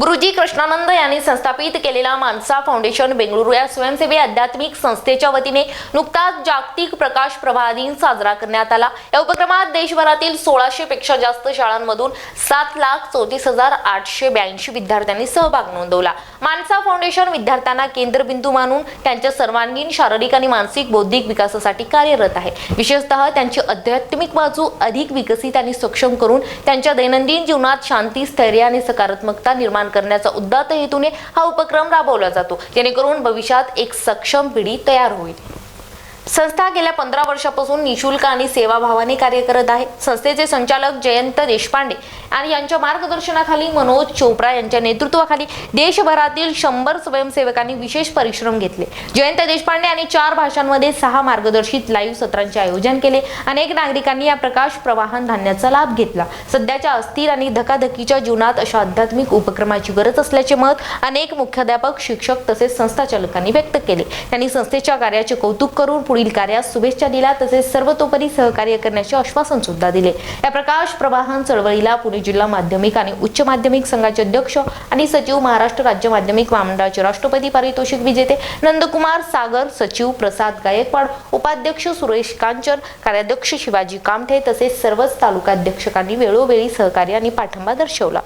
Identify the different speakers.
Speaker 1: गुरुजी कृष्णानंद यांनी संस्थापित केलेला मानसा फाउंडेशन बेंगळुरू या स्वयंसेवी आध्यात्मिक संस्थेच्या वतीने नुकताच जागतिक प्रकाश प्रभा दिन साजरा करण्यात आला. या उपक्रमात देशभरातील सोळाशे पेक्षा जास्त शाळांमधून सात लाख चौतीस हजार आठशे ब्याऐंशी विद्यार्थ्यांनी सहभाग नोंदवला. मानसा फाउंडेशन विद्यार्थ्यांना केंद्रबिंदू मानून त्यांच्या सर्वांगीण शारीरिक आणि मानसिक बौद्धिक विकासासाठी कार्यरत आहे. विशेषतः त्यांची आध्यात्मिक बाजू अधिक विकसित आणि सक्षम करून त्यांच्या दैनंदिन जीवनात शांती स्थैर्य आणि सकारात्मकता निर्माण करण्याचा उद्दात हेतूने हा उपक्रम राबवला जातो. जेणेकरून भविष्यात एक सक्षम पिढी तयार होईल. संस्था गेल्या पंधरा वर्षापासून निशुल्क आणि सेवाभावाने कार्य करत आहे. संस्थेचे संचालक जयंत देशपांडे आणि यांच्या मार्गदर्शनाखाली मनोज चोप्रा यांच्या नेतृत्वाखाली देशभरातील शंभर स्वयंसेवकांनी विशेष परिश्रम घेतले. जयंत देशपांडे यांनी चार भाषांमध्ये सहा मार्गदर्शित लाईव्ह सत्रांचे आयोजन केले. अनेक नागरिकांनी या प्रकाश प्रवाहन धान्याचा लाभ घेतला. सध्याच्या अस्थिर आणि धकाधकीच्या जीवनात अशा आध्यात्मिक उपक्रमाची गरज असल्याचे मत अनेक मुख्याध्यापक शिक्षक तसेच संस्थाचालकांनी व्यक्त केले. त्यांनी संस्थेच्या कार्याचे कौतुक करून पुढील कार्यास शुभेच्छा दिल्या तसेच सर्वतोपरी सहकार्य करण्याचे आश्वासन सुद्धा दिले. या प्रकाश प्रवाहन चळवळीला पुणे जिल्हा माध्यमिक आणि उच्च माध्यमिक संघाचे अध्यक्ष आणि सचिव महाराष्ट्र राज्य माध्यमिक महामंडळाचे राष्ट्रपती पारितोषिक विजेते नंदकुमार सागर सचिव प्रसाद गायकवाड उपाध्यक्ष सुरेश कांचन कार्याध्यक्ष शिवाजी कामठे तसेच सर्वच तालुकाध्यक्षकांनी वेळोवेळी सहकार्य आणि पाठिंबा दर्शवला.